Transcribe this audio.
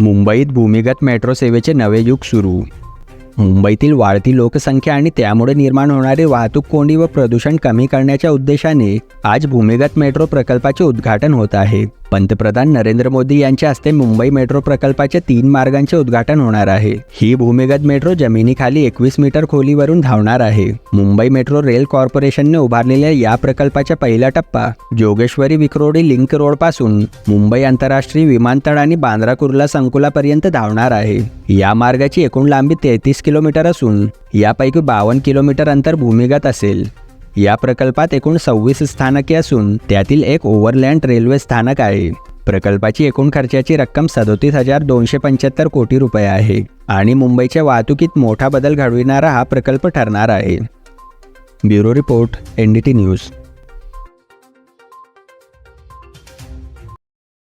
मुंबईत भूमिगत मेट्रो सेवेचे नवे युग सुरू. मुंबईतील वाढती लोकसंख्या आणि त्यामुळे निर्माण होणारी वाहतूक कोंडी व प्रदूषण कमी करण्याच्या उद्देशाने आज भूमिगत मेट्रो प्रकल्पाचे उद्घाटन होत आहे. पंतप्रधान नरेंद्र मोदी यांच्या हस्ते मुंबई मेट्रो प्रकल्पाच्या तीन मार्गांचे उद्घाटन होणार आहे. ही भूमिगत मेट्रो जमिनीखाली एकवीस मीटर खोलीवरून धावणार आहे. मुंबई मेट्रो रेल कॉर्पोरेशनने उभारलेल्या या प्रकल्पाचा पहिला टप्पा जोगेश्वरी विक्रोडी लिंक रोडपासून मुंबई आंतरराष्ट्रीय विमानतळ आणि बांद्रा कुर्ला संकुलापर्यंत धावणार आहे. या मार्गाची एकूण लांबी तेहतीस किलोमीटर असून यापैकी बावन्न किलोमीटर अंतर भूमिगत असेल. या प्रकल्पात एकूण सव्वीस स्थानके असून त्यातील एक ओव्हरलँड रेल्वे स्थानक आहे. प्रकल्पाची एकूण खर्चाची रक्कम सदोतीस हजार दोनशे पंच्याहत्तर कोटी रुपये आहे आणि मुंबईच्या वाहतुकीत मोठा बदल घडविणारा हा प्रकल्प ठरणार आहे. Bureau report N D T news.